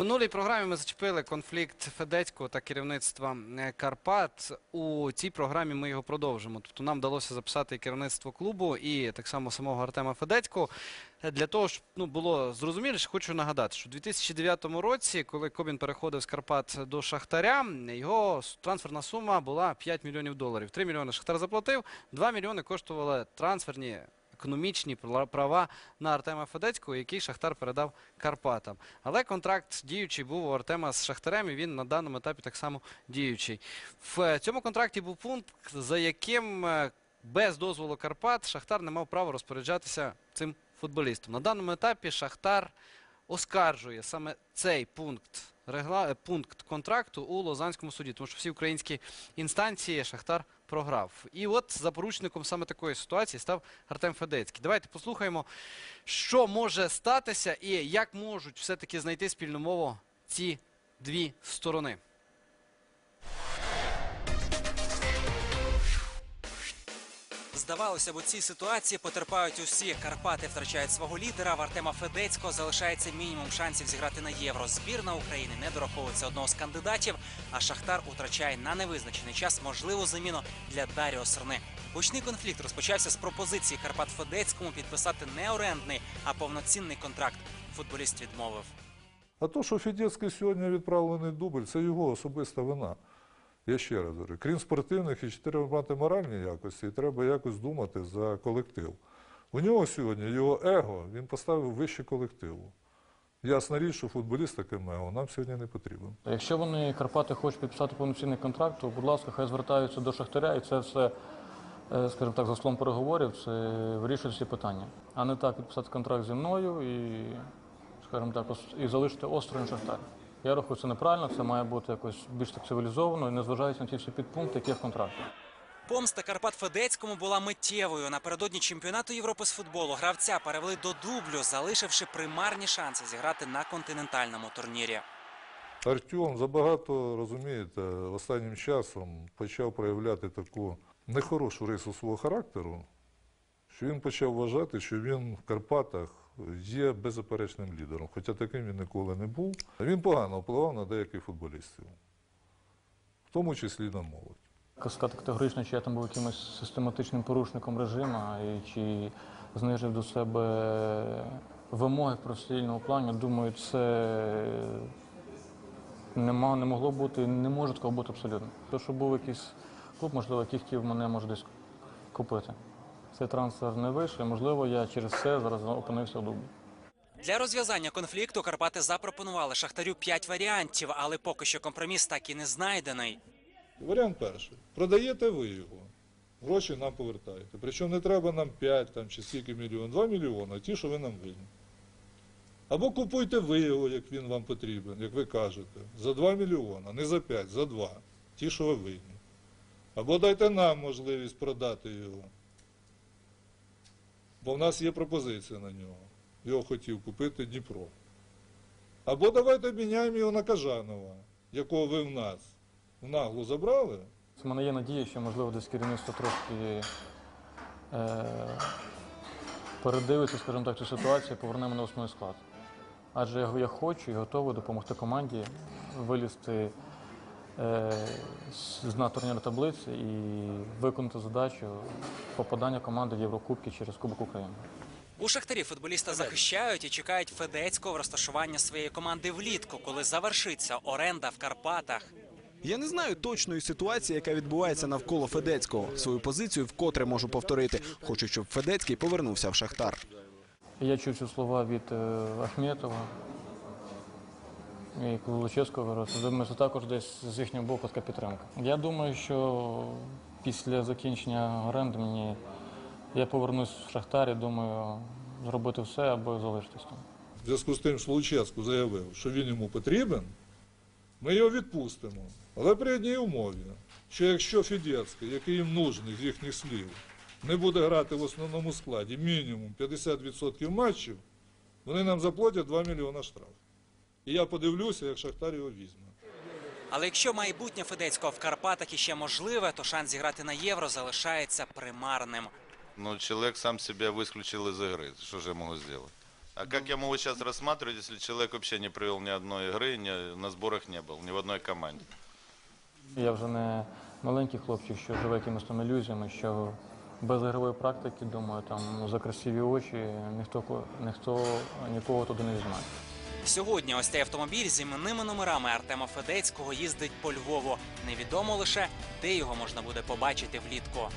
У минулій програмі ми зачепили конфлікт Федецького та керівництва е, Карпат. У цій програмі ми його продовжимо. Тобто нам вдалося записати керівництво клубу, і так само самого Артема Федецького. Е, Для того, щоб ну, було зрозуміліше, хочу нагадати, що у 2009 році, коли Кобін переходив з Карпат до Шахтаря, його трансферна сума була 5 мільйонів доларів. 3 мільйони Шахтар заплатив, 2 мільйони коштували трансферні економічні права на Артема Федецького, який Шахтар передав Карпатам. Але контракт діючий був у Артема з Шахтарем, і він на даному етапі так само діючий. В е, цьому контракті був пункт, за яким е, без дозволу Карпат Шахтар не мав права розпоряджатися цим футболістом. На даному етапі Шахтар оскаржує саме цей пункт, регла... е, пункт контракту у Лозанському суді, тому що всі українські інстанції Шахтар програв. І от запоручником саме такої ситуації став Артем Федецький. Давайте послухаємо, що може статися і як можуть все-таки знайти спільну мову ці дві сторони. Здавалося б, у цій ситуації потерпають усі. Карпати втрачають свого лідера. В Артема Федецького залишається мінімум шансів зіграти на євро. Збірна України не дораховується одного з кандидатів. А Шахтар втрачає на невизначений час можливу заміну для Даріо Серни. Гучний конфлікт розпочався з пропозиції Карпат Федецькому підписати не орендний, а повноцінний контракт. Футболіст відмовив. А то, що Фідєцький сьогодні відправлений дубль, це його особиста вина. Я ще раз говорю, крім спортивних, і треба мати моральні якості, і треба якось думати за колектив. У нього сьогодні його его він поставив вище колективу. Ясна річ, що футболіст таким его нам сьогодні не потрібен. Якщо вони Карпати хочуть підписати повноцінний контракт, то, будь ласка, хай звертаються до Шахтаря, і це все, е, скажімо так, за столом переговорів, це вирішує всі питання. А не так підписати контракт зі мною і, скажімо так, і залишити осторонь Шахтар. Я рахую, це неправильно, це має бути якось більш так цивілізовано і незважаючи на ті всі підпункти, які є в контракті. Помста Карпат Федецькому була миттєвою. Напередодні чемпіонату Європи з футболу гравця перевели до дублю, залишивши примарні шанси зіграти на континентальному турнірі. Артем забагато, розумієте, останнім часом почав проявляти таку нехорошу рису свого характеру, що він почав вважати, що він в Карпатах є беззаперечним лідером, хоча таким він ніколи не був. Він погано впливав на деяких футболістів, в тому числі на молодь. Сказати категорично, чи я там був якимось систематичним порушником режиму, і чи знижив до себе вимоги в професійному плані, думаю, це нема, не могло бути, не може такого бути абсолютно. То, що був якийсь клуб, можливо, який хотів мене може десь купити. Цей трансфер не вийшов, і, можливо, я через це зараз опинився в дублі. Для розв'язання конфлікту Карпати запропонували Шахтарю п'ять варіантів, але поки що компроміс так і не знайдений. Варіант перший. Продаєте ви його, гроші нам повертаєте. Причому не треба нам 5 там, чи скільки мільйонів, 2 мільйони, а ті, що ви нам винні. Або купуйте ви його, як він вам потрібен, як ви кажете, за 2 мільйони, не за 5, за 2. Ті, що ви винні. Або дайте нам можливість продати його. Бо в нас є пропозиція на нього. Його хотів купити Дніпро. Або давайте міняємо його на Кажанова, якого ви в нас в наглу забрали. У мене є надія, що можливо десь керівництво трошки е, передивиться, скажімо так, цю ситуацію поверне мене в основний склад. Адже я хочу і готовий допомогти команді вилізти е, з з таблиці і виконати задачу попадання команди в Єврокубки через Кубок України. У Шахтарі футболіста захищають і чекають Федецького розташування своєї команди влітку, коли завершиться оренда в Карпатах. Я не знаю точної ситуації, яка відбувається навколо Федецького. Свою позицію вкотре можу повторити. Хочу, щоб Федецький повернувся в Шахтар. Я чув ці слова від е, Ахметова і Лучевського. Думаю, це також десь з їхнього боку така підтримка. Я думаю, що після закінчення оренди мені я повернусь в Шахтар і думаю зробити все, аби залишитись там. В зв'язку з тим, що Луческу заявив, що він йому потрібен, ми його відпустимо. Але при одній умові, що якщо Фідєцький, який їм нужний з їхніх слів, не буде грати в основному складі мінімум 50% матчів, вони нам заплатять 2 мільйона штраф. І я подивлюся, як Шахтар його візьме. Але якщо майбутнє Федецького в Карпатах іще можливе, то шанс зіграти на євро залишається примарним. Но человек сам себя выключил из игры. Что же я могу сделать? А как я могу сейчас рассматривать, если человек вообще не провел ни одной игры, ни, на сборах не был, ни в одной команде? Я вже не маленький хлопчик, що живе якимись там ілюзіями, що без ігрової практики, думаю, там за красиві очі ніхто, ко- ніхто нікого туди не візьме. Сьогодні ось цей автомобіль з іменними номерами Артема Федецького їздить по Львову. Невідомо лише, де його можна буде побачити влітку.